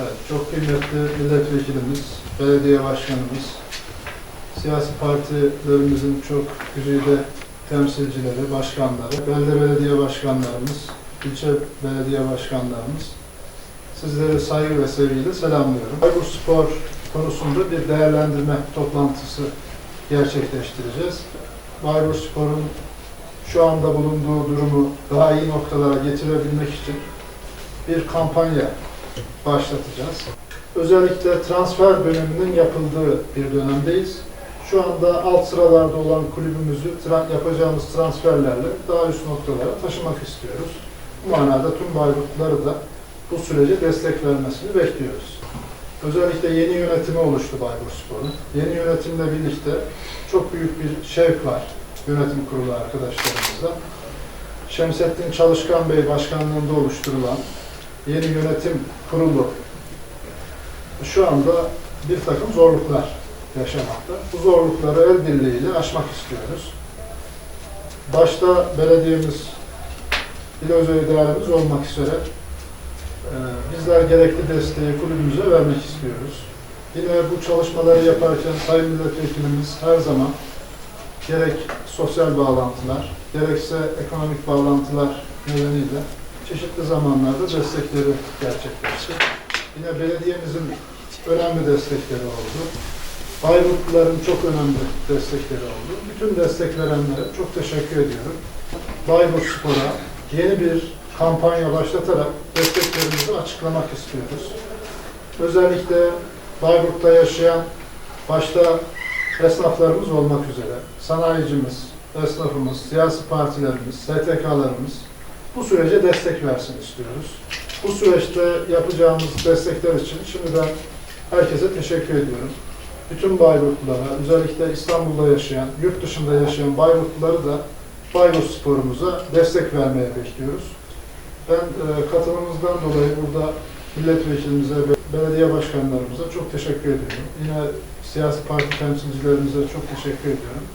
Evet, çok kıymetli milletvekilimiz, belediye başkanımız, siyasi partilerimizin çok güzide temsilcileri, başkanları, belde belediye başkanlarımız, ilçe belediye başkanlarımız, sizleri saygı ve sevgiyle selamlıyorum. Bayburt Spor konusunda bir değerlendirme toplantısı gerçekleştireceğiz. Bayburt Spor'un şu anda bulunduğu durumu daha iyi noktalara getirebilmek için bir kampanya başlatacağız. Özellikle transfer döneminin yapıldığı bir dönemdeyiz. Şu anda alt sıralarda olan kulübümüzü tra- yapacağımız transferlerle daha üst noktalara taşımak istiyoruz. Bu manada tüm Bayburtluları da bu sürece destek vermesini bekliyoruz. Özellikle yeni yönetimi oluştu Bayburt Spor'un. Yeni yönetimle birlikte çok büyük bir şevk var yönetim kurulu arkadaşlarımızda. Şemsettin Çalışkan Bey başkanlığında oluşturulan yeni yönetim kurulu şu anda bir takım zorluklar yaşamakta. Bu zorlukları el birliğiyle aşmak istiyoruz. Başta belediyemiz, il özel idaremiz olmak üzere e, bizler gerekli desteği kulübümüze vermek istiyoruz. Yine bu çalışmaları yaparken Sayın Milletvekilimiz her zaman gerek sosyal bağlantılar, gerekse ekonomik bağlantılar nedeniyle çeşitli zamanlarda destekleri gerçekleşti. Yine belediyemizin önemli destekleri oldu. Bayburtluların çok önemli destekleri oldu. Bütün destek verenlere çok teşekkür ediyorum. Bayburt Spor'a yeni bir kampanya başlatarak desteklerimizi açıklamak istiyoruz. Özellikle Bayburt'ta yaşayan başta esnaflarımız olmak üzere sanayicimiz, esnafımız, siyasi partilerimiz, STK'larımız bu sürece destek versin istiyoruz. Bu süreçte yapacağımız destekler için şimdiden herkese teşekkür ediyorum. Bütün Bayburtlulara, özellikle İstanbul'da yaşayan, yurt dışında yaşayan Bayburtluları da Bayburt sporumuza destek vermeye bekliyoruz. Ben e, katılımınızdan dolayı burada milletvekilimize ve belediye başkanlarımıza çok teşekkür ediyorum. Yine siyasi parti temsilcilerimize çok teşekkür ediyorum.